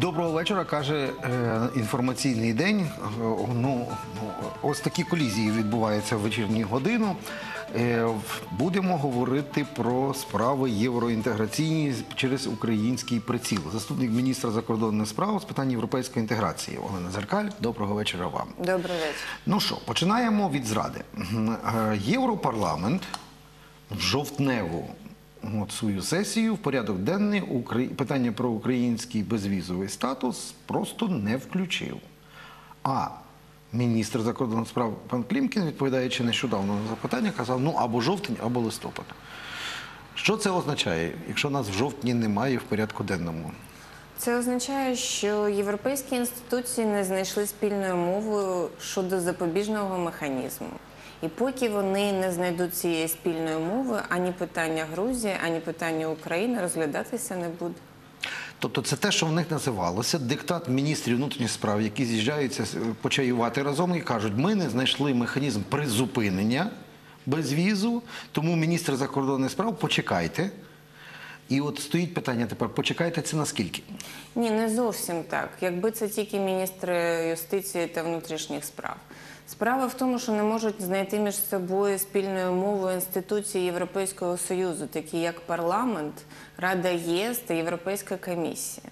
Доброго вечора, каже е, інформаційний день. Е, Ну, ось такі колізії відбуваються в вечірню годину. Е, Будемо говорити про справи євроінтеграційні через український приціл. Заступник міністра закордонних справ з питань європейської інтеграції Олена Зеркаль. Доброго вечора вам. Добрий вечір. Ну що, починаємо від зради. Європарламент в жовтневу от свою сесію в порядок денний питання про український безвізовий статус просто не включив. А міністр закордонних справ пан Клімкін, відповідаючи нещодавно на запитання, казав: ну або жовтень, або листопад. Що це означає, якщо нас в жовтні немає в порядку денному? Це означає, що європейські інституції не знайшли спільною мовою щодо запобіжного механізму. І поки вони не знайдуть цієї спільної мови, ані питання Грузії, ані питання України розглядатися не буде. Тобто це те, що в них називалося диктат міністрів внутрішніх справ, які з'їжджаються е, почаювати разом і кажуть, ми не знайшли механізм призупинення безвізу, тому міністр закордонних справ почекайте. І от стоїть питання тепер: почекайте це наскільки? Ні, не зовсім так. Якби це тільки міністри юстиції та внутрішніх справ. Справа в тому, що не можуть знайти між собою спільною мовою інституції Європейського Союзу, такі як парламент, Рада ЄС та Європейська комісія.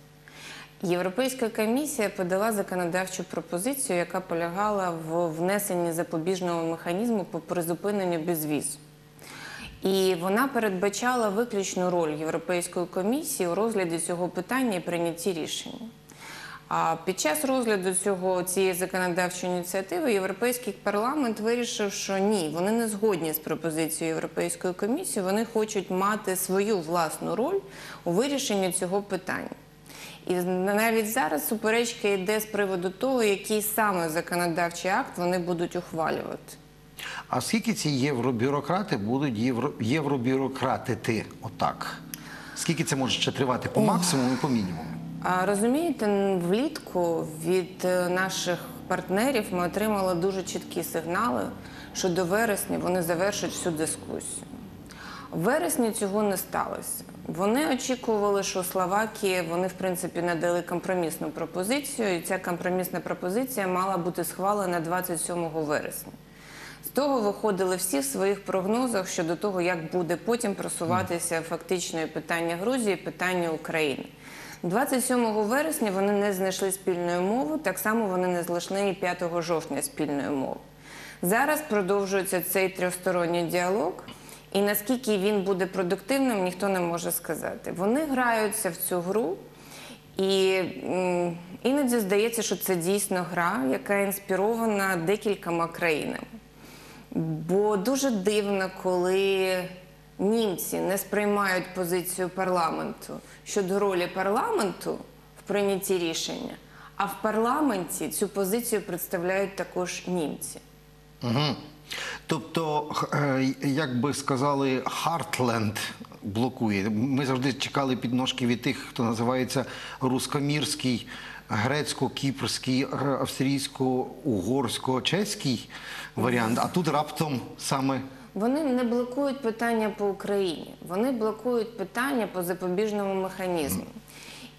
Європейська комісія подала законодавчу пропозицію, яка полягала в внесенні запобіжного механізму по призупиненню безвізу. І вона передбачала виключну роль Європейської комісії у розгляді цього питання і прийнятті рішення. А під час розгляду цього цієї законодавчої ініціативи Європейський парламент вирішив, що ні, вони не згодні з пропозицією Європейської комісії, вони хочуть мати свою власну роль у вирішенні цього питання. І навіть зараз суперечка йде з приводу того, який саме законодавчий акт вони будуть ухвалювати. А скільки ці євробюрократи будуть євро... євробюрократити отак? Скільки це може ще тривати по максимуму і по мінімуму? Розумієте, влітку від е, наших партнерів ми отримали дуже чіткі сигнали, що до вересня вони завершать всю дискусію. В вересні цього не сталося. Вони очікували, що Словакія вони в принципі надали компромісну пропозицію, і ця компромісна пропозиція мала бути схвалена 27 вересня. З того виходили всі в своїх прогнозах щодо того, як буде потім просуватися фактично питання Грузії, питання України. 27 вересня вони не знайшли спільної мови, так само вони не знайшли і 5 жовтня спільної мови. Зараз продовжується цей трьохсторонній діалог, і наскільки він буде продуктивним, ніхто не може сказати. Вони граються в цю гру, і іноді здається, що це дійсно гра, яка інспірована декількома країнами. Бо дуже дивно, коли німці не сприймають позицію парламенту щодо ролі парламенту в прийнятті рішення, а в парламенті цю позицію представляють також німці. Угу. Тобто, е, як би сказали, Хартленд блокує. Ми завжди чекали підножки від тих, хто називається рускомірський, грецько-кіпрський, австрійсько-угорсько-чеський варіант. А тут раптом саме Вони не блокують питання по Україні, вони блокують питання по запобіжному механізму.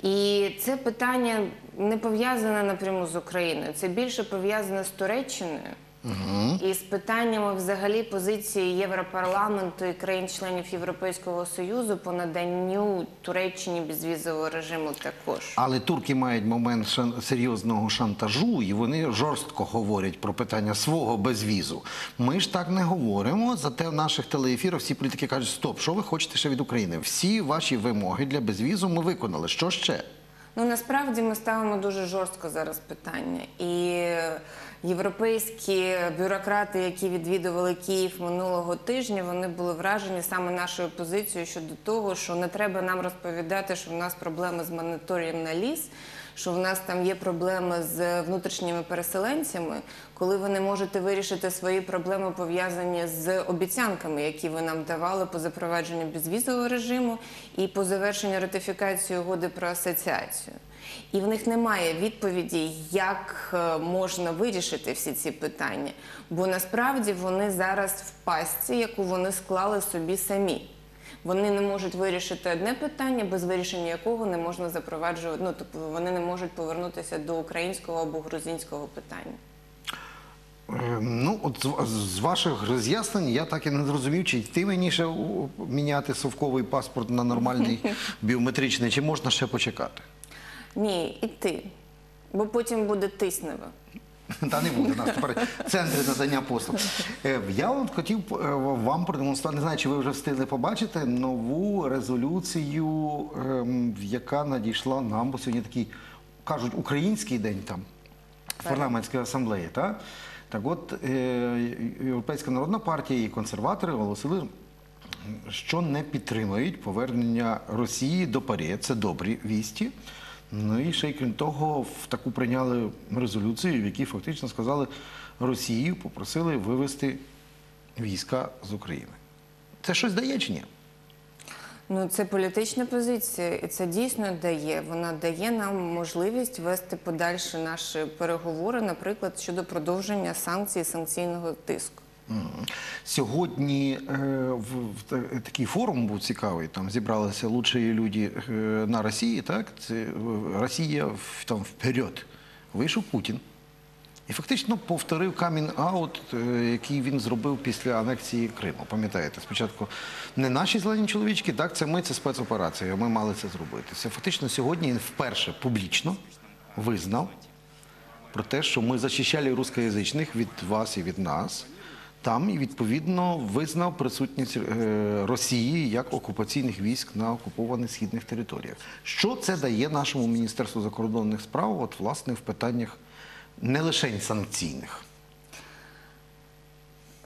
І це питання не пов'язане напряму з Україною, це більше пов'язане з Туреччиною і з питаннями взагалі позиції Європарламенту і країн-членів Європейського Союзу по наданню Туреччині безвізового режиму також. Але турки мають момент шан- серйозного шантажу, і вони жорстко говорять про питання свого безвізу. Ми ж так не говоримо. Зате в наших телеефірах всі політики кажуть: стоп, що ви хочете ще від України? Всі ваші вимоги для безвізу ми виконали. Що ще? Ну насправді ми ставимо дуже жорстко зараз питання. І європейські бюрократи, які відвідували Київ минулого тижня, вони були вражені саме нашою позицією щодо того, що не треба нам розповідати, що в нас проблеми з моніторієм на ліс. Що в нас там є проблеми з внутрішніми переселенцями, коли ви не можете вирішити свої проблеми пов'язані з обіцянками, які ви нам давали по запровадженню безвізового режиму і по завершенню ратифікації угоди про асоціацію. І в них немає відповіді, як е, можна вирішити всі ці питання. Бо насправді вони зараз в пастці, яку вони склали собі самі. Вони не можуть вирішити одне питання, без вирішення якого не можна запроваджувати. Ну тобто вони не можуть повернутися до українського або грузинського питання. Е, Ну, от з, ваших роз'яснень я так і не зрозумів, чи йти мені ще міняти совковий паспорт на нормальний біометричний, чи можна ще почекати? Ні, і ти. Бо потім буде тиснево. Та не буде нас тепер центри надання послуг. Е, Я от хотів е, вам продемонструвати, не знаю, чи ви вже встигли побачити нову резолюцію, ем, яка надійшла нам, бо сьогодні такий, кажуть, український день там, парламентської асамблеї. Та? Так от, е, Європейська народна партія і консерватори оголосили, що не підтримують повернення Росії до ПАРЄ. Це добрі вісті. Ну і ще й крім того, в таку прийняли резолюцію, в якій фактично сказали, Росію попросили вивести війська з України. Це щось дає чи ні? Ну, це політична позиція, і це дійсно дає. Вона дає нам можливість вести подальші наші переговори, наприклад, щодо продовження санкцій санкційного тиску. Сьогодні е, в, в такий форум був цікавий. Там зібралися лучші люди е, на Росії. Так, це е, Росія там вперед. Вийшов Путін. І фактично повторив камін аут, який він зробив після анексії Криму. Пам'ятаєте, спочатку не наші зелені чоловічки, так це ми, це спецоперація. Ми мали це зробити. Це фактично сьогодні він вперше публічно визнав про те, що ми захищали рускоязичних від вас і від нас. Там і відповідно визнав присутність е, Росії як окупаційних військ на окупованих східних територіях. Що це дає нашому міністерству закордонних справ, от власне в питаннях не лише санкційних?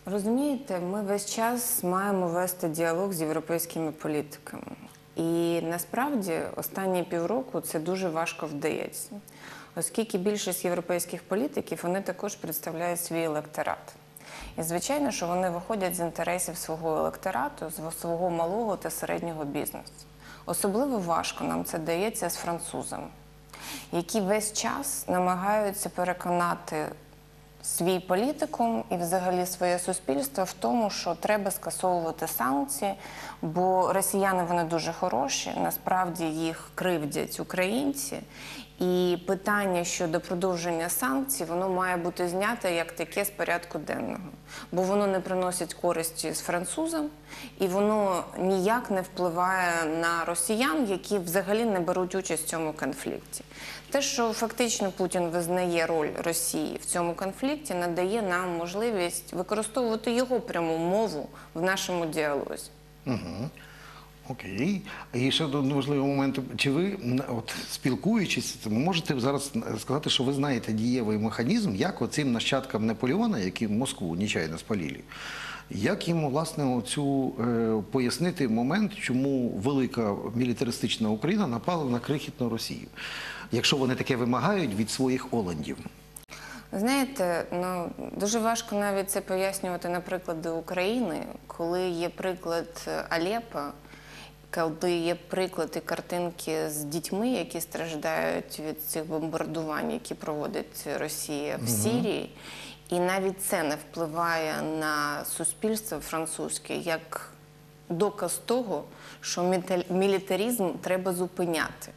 Розумієте, ми весь час маємо вести діалог з європейськими політиками. І насправді останні півроку це дуже важко вдається, оскільки більшість європейських політиків вони також представляють свій електорат. І звичайно, що вони виходять з інтересів свого електорату, з свого малого та середнього бізнесу. Особливо важко нам це дається з французами, які весь час намагаються переконати свій політикум і взагалі своє суспільство в тому, що треба скасовувати санкції, бо росіяни вони дуже хороші, насправді їх кривдять українці. І питання щодо продовження санкцій, воно має бути знято як таке з порядку денного, бо воно не приносить користі з французам, і воно ніяк не впливає на росіян, які взагалі не беруть участь в цьому конфлікті. Те, що фактично Путін визнає роль Росії в цьому конфлікті, надає нам можливість використовувати його пряму мову в нашому діалозі. Угу. Окей. І ще один важливий момент. Чи ви, от спілкуючись, ви можете зараз сказати, що ви знаєте дієвий механізм, як оцим нащадкам Наполеона, які Москву нечайно спалили, як їм власне оцю е, пояснити момент, чому велика мілітаристична Україна напала на крихітну Росію, якщо вони таке вимагають від своїх оландів? Знаєте, ну дуже важко навіть це пояснювати на прикладі України, коли є приклад Алепа, коли є приклад і картинки з дітьми, які страждають від цих бомбардувань, які проводить Росія в Сирії. І навіть це не впливає на суспільство французьке як доказ того, що мілітаризм треба зупиняти.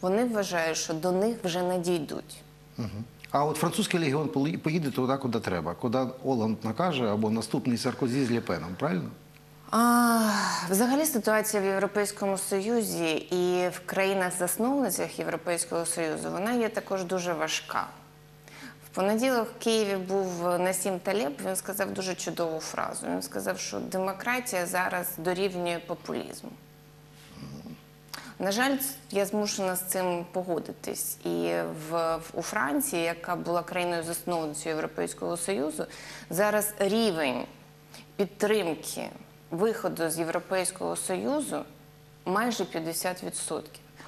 Вони вважають, що до них вже не дійдуть. А от французький легіон поїде туди, куди треба, куди Оланд накаже, або наступний Саркозі з Лєпеном, правильно? Взагалі ситуація в Європейському Союзі і в країнах-засновницях Європейського Союзу вона є також дуже важка. В понеділок в Києві був Насім Талеб, він сказав дуже чудову фразу. Він сказав, що демократія зараз дорівнює популізму. На жаль, я змушена з цим погодитись. І в, в- у Франції, яка була країною засновницею Європейського Союзу, зараз рівень підтримки виходу з Європейського Союзу майже 50%.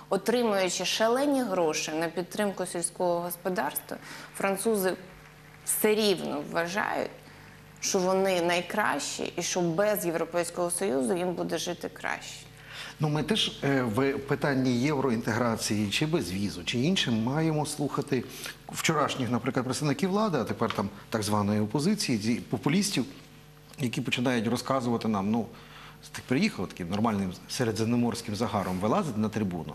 Отримуючи шалені гроші на підтримку сільського господарства, французи все рівно вважають, що вони найкращі і що без Європейського Союзу їм буде жити краще. Ну, ми теж е, в питанні євроінтеграції чи безвізу, чи іншим маємо слухати вчорашніх, наприклад, представників влади, а тепер там так званої опозиції, популістів, які починають розказувати нам, ну Ти приїхав таким нормальним середземноморським загаром вилазить на трибуну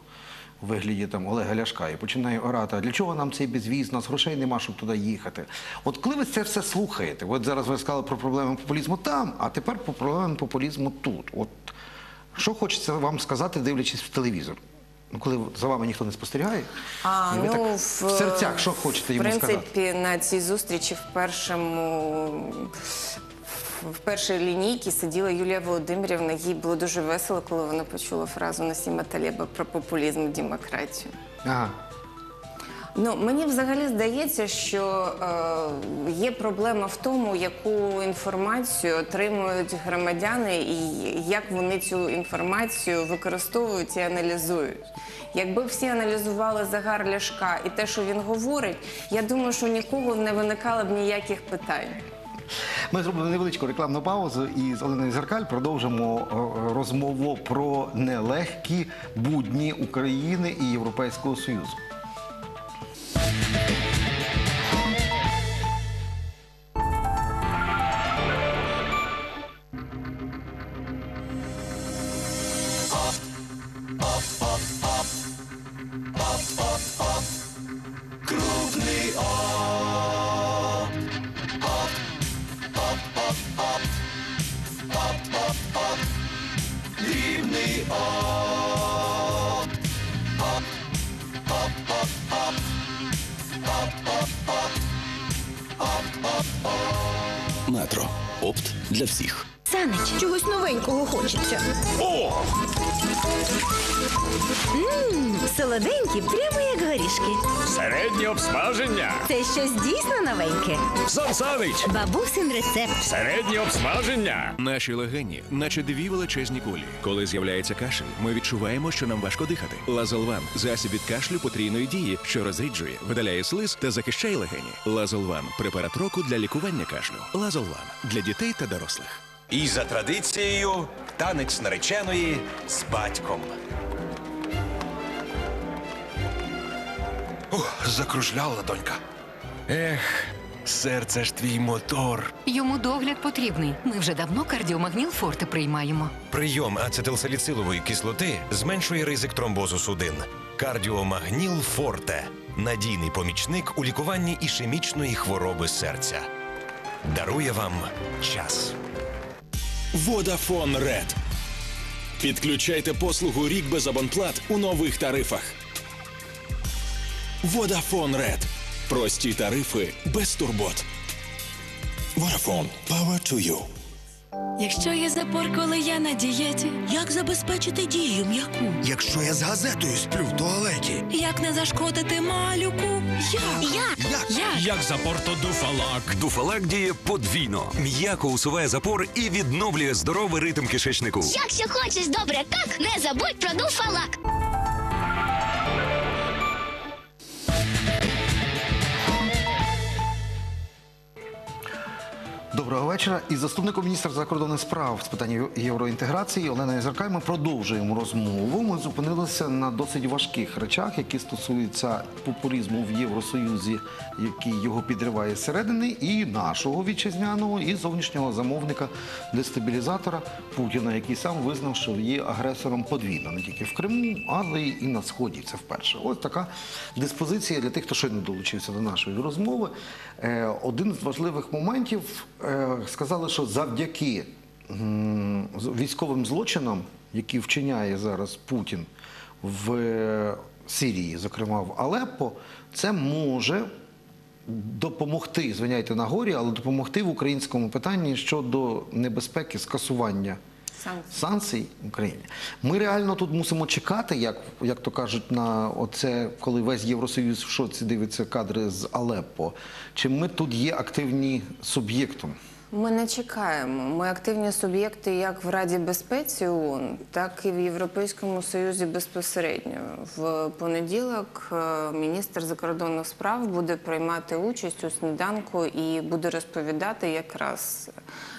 у вигляді там Олега Ляшка і починає орати, а для чого нам цей безвіз, у нас грошей нема, щоб туди їхати. От коли ви це все слухаєте, от зараз ви сказали про проблеми популізму там, а тепер про проблеми популізму тут. От що хочеться вам сказати, дивлячись в телевізор? Ну, коли за вами ніхто не спостерігає, А, і ви ну, так в, в серцях, що хочете йому в сказати? принципі, на цій зустрічі в першому. В першій лінійці сиділа Юлія Володимирівна. Їй було дуже весело, коли вона почула фразу Насіма Талєба про популізм і демократію. Ага. Ну мені взагалі здається, що е, є проблема в тому, яку інформацію отримують громадяни, і як вони цю інформацію використовують і аналізують. Якби всі аналізували загар Ляшка і те, що він говорить, я думаю, що нікого не виникало б ніяких питань. Ми зробимо невеличку рекламну паузу і з Оленою Зеркаль продовжимо е, розмову про нелегкі будні України і Європейського Союзу. Метро. Опт для всіх. Санич, чогось новенького хочеться. О! Ммм, солоденькі, прямо як горішки. Середнє обсмаження. Це щось дійсно новеньке. Сан Санич. Бабусин рецепт. Середнє обсмаження. Наші легені, наче дві величезні кулі. Коли з'являється кашель, ми відчуваємо, що нам важко дихати. Лазолван засіб від кашлю потрійної дії, що розріджує, видаляє слиз та захищає легені. Лазолван препарат року для лікування кашлю. Лазолван для дітей та дорослих. І за традицією танець нареченої з батьком. Ух, закружляла донька. Ех, серце ж твій мотор. Йому догляд потрібний. Ми вже давно кардіомагніл форте приймаємо. Прийом ацетилсаліцилової кислоти зменшує ризик тромбозу судин. Кардіомагніл Форте надійний помічник у лікуванні ішемічної хвороби серця. Дарує вам час. Водафон Ред. Підключайте послугу рік без абонплат у нових тарифах. Водафон Ред. Прості тарифи без турбот. Водафон. Power to you. Якщо є запор, коли я на дієті, Як забезпечити дію м'яку? Якщо я з газетою сплю в туалеті. як не зашкодити малюку, як? Як? Як? Як запор, то дуфалак. Дуфалак діє подвійно. М'яко усуває запор і відновлює здоровий ритм кишечнику. Якщо хочеш добре так не забудь про дуфалак. Доброго вечора. Із заступником міністра закордонних справ з питань євроінтеграції Оленою Зеркаль ми продовжуємо розмову. Ми зупинилися на досить важких речах, які стосуються популізму в Євросоюзі, який його підриває зсередини, і нашого вітчизняного, і зовнішнього замовника дестабілізатора Путіна, який сам визнав, що є агресором подвійно не тільки в Криму, але й і на сході. Це вперше. Ось така диспозиція для тих, хто щойно долучився до нашої розмови. Е, Один з важливих моментів е, сказали, що завдяки військовим злочинам, які вчиняє зараз Путін в е, Сирії, зокрема в Алеппо, це може допомогти, звиняйте на горі, але допомогти в українському питанні щодо небезпеки скасування Санкцій. санкцій Україні. Ми реально тут мусимо чекати, як, як то кажуть, на оце, коли весь Євросоюз в шоці дивиться кадри з Алеппо. Чи ми тут є активні суб'єктом? Ми не чекаємо. Ми активні суб'єкти як в Раді безпеці ООН, так і в Європейському Союзі безпосередньо. В понеділок е, міністр закордонних справ буде приймати участь у сніданку і буде розповідати якраз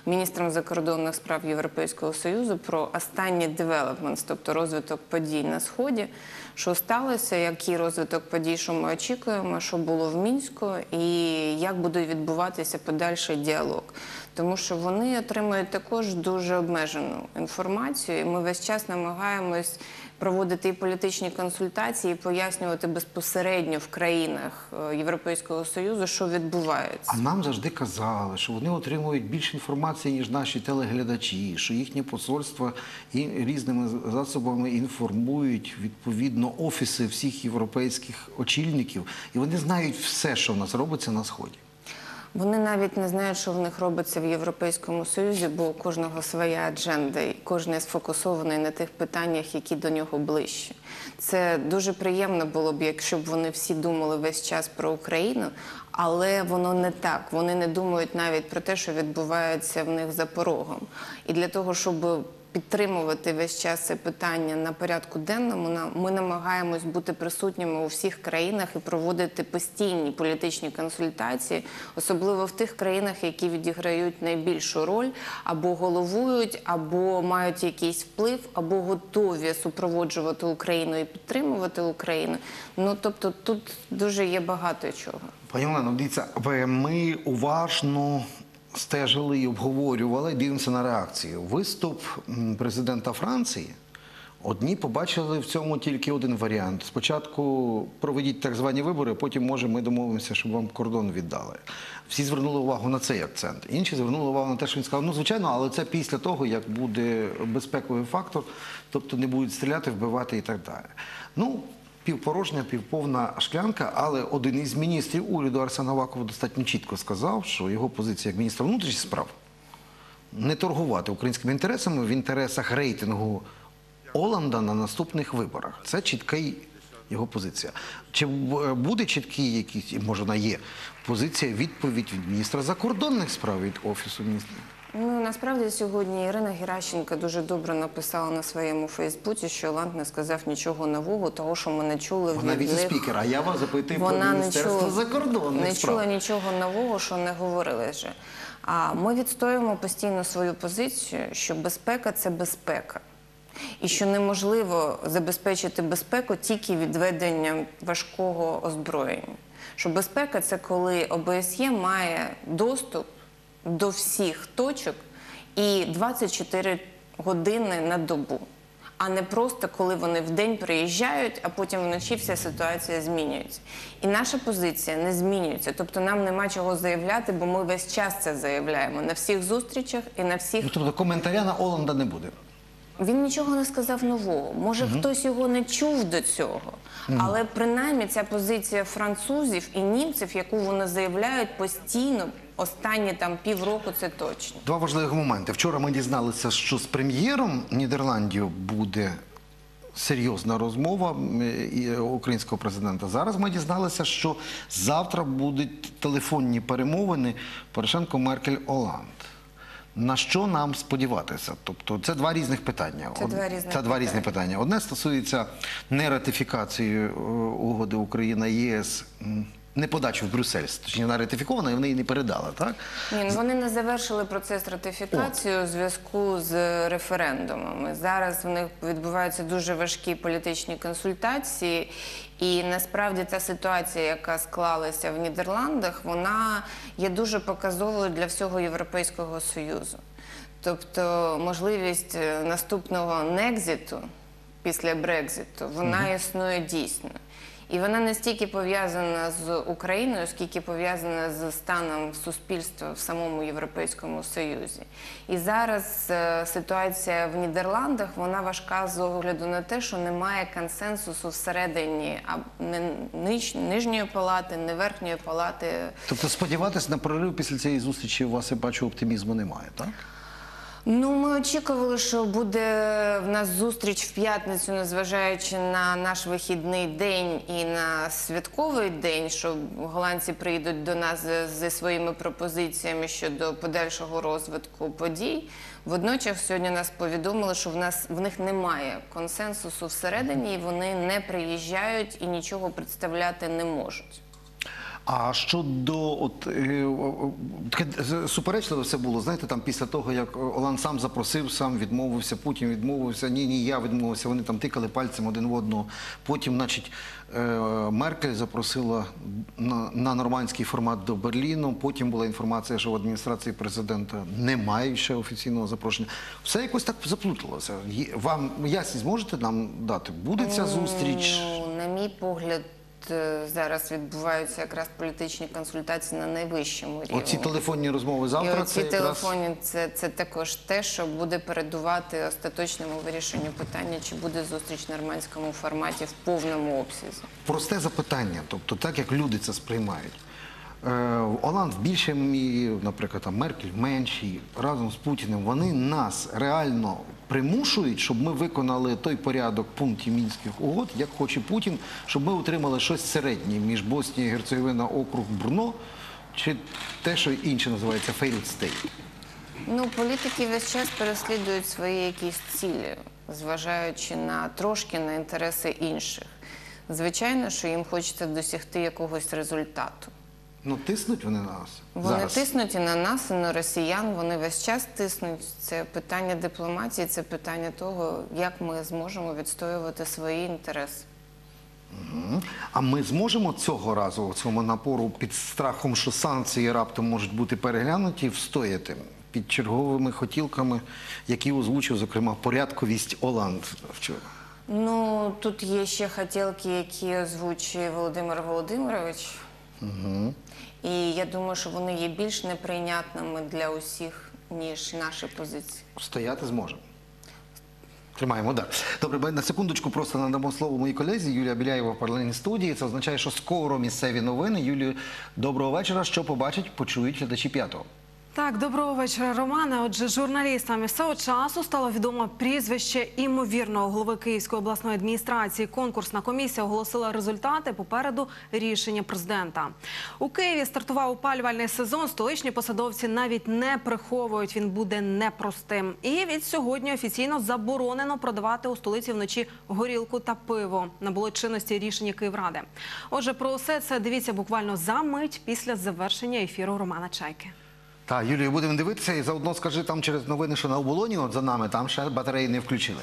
міністром закордонних справ Європейського Союзу про останні developments, тобто розвиток подій на сході, що сталося, який розвиток подій, що ми очікуємо, що було в мінську, і як буде відбуватися подальший діалог. Тому що вони отримують також дуже обмежену інформацію, і ми весь час намагаємось проводити і політичні консультації, і пояснювати безпосередньо в країнах е, Європейського Союзу, що відбувається. А нам завжди казали, що вони отримують більше інформації, ніж наші телеглядачі, що їхні посольства і різними засобами інформують відповідно офіси всіх європейських очільників, і вони знають все, що в нас робиться на сході. Вони навіть не знають, що в них робиться в Європейському Союзі, бо у кожного своя адженда, і кожен сфокусований на тих питаннях, які до нього ближче. Це дуже приємно було б, якщо б вони всі думали весь час про Україну, але воно не так. Вони не думають навіть про те, що відбувається в них за порогом. І для того, щоб підтримувати весь час це питання на порядку денному. Ми намагаємось бути присутніми у всіх країнах і проводити постійні політичні консультації, особливо в тих країнах, які відіграють найбільшу роль, або головують, або мають якийсь вплив, або готові супроводжувати Україну і підтримувати Україну. Ну тобто тут дуже є багато чого. Пані Олено, дивіться, ми уважно стежили і обговорювали, дивимося на реакцію. Виступ президента Франції. Одні побачили в цьому тільки один варіант. Спочатку проведіть так звані вибори, потім, може, ми домовимося, щоб вам кордон віддали. Всі звернули увагу на цей акцент. Інші звернули увагу на те, що він сказав, ну звичайно, але це після того, як буде безпековий фактор, тобто не будуть стріляти, вбивати і так далі. Ну, півпорожня, півповна шклянка, але один із міністрів уряду Арсен Аваков достатньо чітко сказав, що його позиція як міністра внутрішніх справ не торгувати українськими інтересами в інтересах рейтингу Оланда на наступних виборах. Це чітка його позиція. Чи буде чіткий якийсь, може вона є, позиція, відповідь від міністра закордонних справ від Офісу міністра? Ну насправді сьогодні Ірина Геращенко дуже добре написала на своєму Фейсбуці, що Оланд не сказав нічого нового, того, що ми не чули Вона від них. віце-спікер, а я вас запитую про Міністерство закордонних не справ. чула нічого нового, що не говорили вже. А ми відстоюємо постійно свою позицію, що безпека це безпека. І що неможливо забезпечити безпеку тільки відведенням важкого озброєння. Що безпека це коли ОБСЄ має доступ до всіх точок і 24 години на добу, а не просто коли вони в день приїжджають, а потім вночі вся ситуація змінюється. І наша позиція не змінюється. Тобто нам нема чого заявляти, бо ми весь час це заявляємо на всіх зустрічах і на всіх Ну, тобто коментаря на Оланда не буде. він нічого не сказав нового. Може, хтось його не чув до цього, але принаймні ця позиція французів і німців, яку вони заявляють постійно, останні там півроку, це точно. Два важливих моменти. Вчора ми дізналися, що з прем'єром Нідерландів буде серйозна розмова українського президента. Зараз ми дізналися, що завтра будуть телефонні перемовини Порошенко, Меркель, Оланд. На що нам сподіватися? Тобто це два різних питання. Це Од- два різних це два різних питання. Одне стосується не ратифікації е, угоди Україна ЄС, не подачі в Брюссель. Точніше, вона ратифікована, і вони її не передали, так? Ні, ну вони не завершили процес ратифікації у зв'язку з референдумами. Зараз в них відбуваються дуже важкі політичні консультації, і насправді ця ситуація, яка склалася в Нідерландах, вона є дуже показовою для всього Європейського Союзу. Тобто можливість е, наступного некзиту після Брекзиту, вона існує дійсно. І вона не стільки пов'язана з Україною, скільки пов'язана з станом суспільства в самому Європейському Союзі. І зараз е, ситуація в Нідерландах вона важка з огляду на те, що немає консенсусу всередині а не ниж- нижньої палати, не верхньої палати. Тобто сподіватися на прорив після цієї зустрічі у вас, я бачу, оптимізму немає, так? Ну, ми очікували, що буде в нас зустріч в п'ятницю, незважаючи на наш вихідний день і на святковий день, що голландці прийдуть до нас зі- своїми пропозиціями щодо подальшого розвитку подій. Водночас сьогодні нас повідомили, що в нас в них немає консенсусу всередині, і вони не приїжджають і нічого представляти не можуть. А щодо от е, таке суперечливе все було. Знаєте, там після того, як Оланд сам запросив, сам відмовився, Путін відмовився. Ні, ні, я відмовився. Вони там тикали пальцем один в одного. Потім, значить, е, Меркель запросила на, на нормандський формат до Берліну. Потім була інформація, що в адміністрації президента немає ще офіційного запрошення. Все якось так заплуталося. Вам ясність можете нам дати? Буде ця зустріч? Ну, на мій погляд, зараз відбуваються якраз політичні консультації на найвищому рівні. Оці телефонні розмови І завтра. оці це якраз... телефоні це, це також те, що буде передувати остаточному вирішенню питання, чи буде зустріч в нормандському форматі в повному обсязі. Просте запитання, тобто так як люди це сприймають. Е, Оланд в більшій наприклад, там, Меркель в меншій, разом з Путіним, вони нас реально примушують, щоб ми виконали той порядок пунктів мінських угод, як хоче Путін, щоб ми отримали щось середнє між Боснією, Герцеговина, округ Брно, чи те, що інше називається failed state. Ну, політики весь час переслідують свої якісь цілі, зважаючи на трошки на інтереси інших. Звичайно, що їм хочеться досягти якогось результату. Ну, тиснуть вони на нас. Вони зараз. тиснуть і на нас, і на росіян. Вони весь час тиснуть. Це питання дипломатії, це питання того, як ми зможемо відстоювати свої інтереси. Мгм. А ми зможемо цього разу цьому напору під страхом, що санкції раптом можуть бути переглянуті, встояти під черговими хотілками, які озвучив, зокрема, порядковість Оланд вчора. Ну тут є ще хотілки, які озвучує Володимир Володимирович. Угу. І я думаю, що вони є більш неприйнятними для усіх, ніж наші позиції. Стояти зможемо. Тримаємо так. Добре, на секундочку просто надамо слово моїй колезі Юлія Біляєва в паралельній студії. Це означає, що скоро місцеві новини. Юлію, доброго вечора. Що побачать, почують глядачі п'ятого. Так, доброго вечора, Романе. Отже, журналістам місцевого часу стало відомо прізвище імовірного голови Київської обласної адміністрації. Конкурсна комісія оголосила результати. Попереду рішення президента. У Києві стартував опалювальний сезон. Столичні посадовці навіть не приховують. Він буде непростим. І від сьогодні офіційно заборонено продавати у столиці вночі горілку та пиво. Набуло чинності рішення Київради. Отже, про усе це дивіться буквально за мить після завершення ефіру Романа Чайки. Так, Юлію, будемо дивитися і заодно скажи там через новини, що на оболоні от за нами там ще батареї не включили.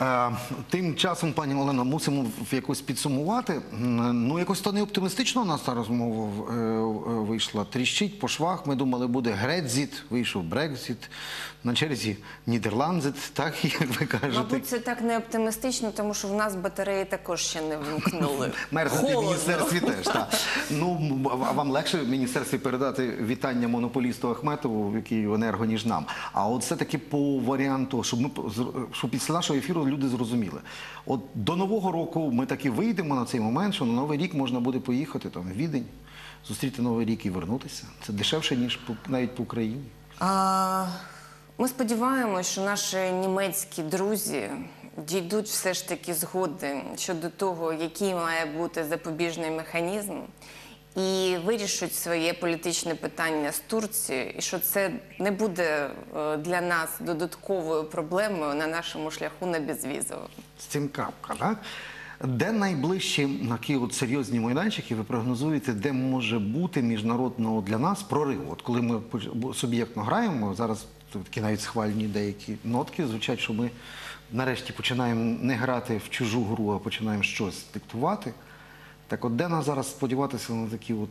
Е, тим часом, пані Олено, мусимо якось підсумувати. Ну, якось то не оптимістично у нас та розмова е, е, вийшла. Тріщить по швах. Ми думали, буде Гредзіт, вийшов Брекзіт, на черзі Нідерландзит, так як ви кажете. Мабуть, це так не оптимістично, тому що в нас батареї також ще не вимкнули. Мерзнути в міністерстві теж. Так. Ну, а вам легше в міністерстві передати вітання монополісту Ахметову, який енерго, ніж нам. А от все-таки по варіанту, щоб ми щоб після нашого ефіру люди зрозуміли. От до Нового року ми таки вийдемо на цей момент, що на Новий рік можна буде поїхати там в Відень, зустріти Новий рік і вернутися. Це дешевше, ніж по- навіть по Україні. А, Ми сподіваємося, що наші німецькі друзі дійдуть все ж таки згоди щодо того, який має бути запобіжний механізм, і вирішать своє політичне питання з Турцією, і що це не буде е, для нас додатковою проблемою на нашому шляху на безвізово. З цим крапка, так? Де найближчі на Київ от серйозні майданчики, ви прогнозуєте, де може бути міжнародного для нас прорив? От коли ми суб'єктно граємо, зараз такі навіть схвальні деякі нотки звучать, що ми нарешті починаємо не грати в чужу гру, а починаємо щось диктувати. Так от де нас зараз сподіватися на такі от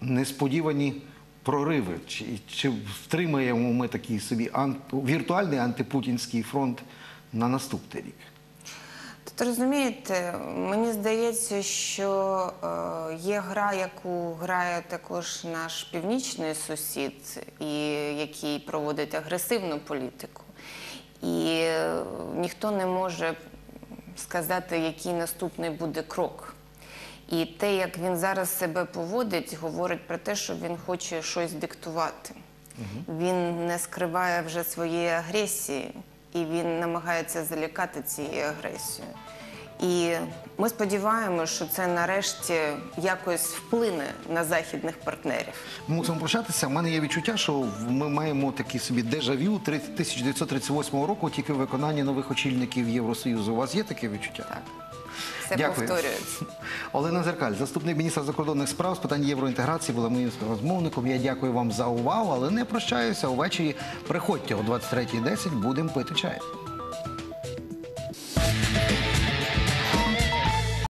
несподівані прориви? Чи, чи втримаємо ми такий собі ан- віртуальний антипутінський фронт на наступний рік? Тут розумієте, мені здається, що е, є гра, яку грає також наш північний сусід, і який проводить агресивну політику. І е, ніхто не може сказати, який наступний буде крок. І те, як він зараз себе поводить, говорить про те, що він хоче щось диктувати. Він не скриває вже своєї агресії, і він намагається залякати цією агресією. І ми сподіваємося, що це нарешті якось вплине на західних партнерів. Ми мусимо прощатися. У мене є відчуття, що ми маємо такий собі дежавю 1938 року, тільки в виконанні нових очільників Євросоюзу. У вас є таке відчуття? Так. Все Дякую. повторюється. Олена Зеркаль, заступник міністра закордонних справ з питань євроінтеграції, була моїм співрозмовником. Я дякую вам за увагу, але не прощаюся. Увечері приходьте о 23.10, будемо пити чай.